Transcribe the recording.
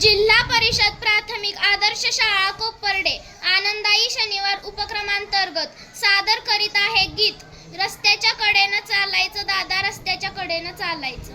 जिल्हा परिषद प्राथमिक आदर्श शाळा कोपर्डे. आनंदाई शनिवार उपक्रमांतर्गत सादर करीत आहे गीत. रस्त्याच्या कडेनं चालायचं दादा रस्त्याच्या कडेनं चालायचं.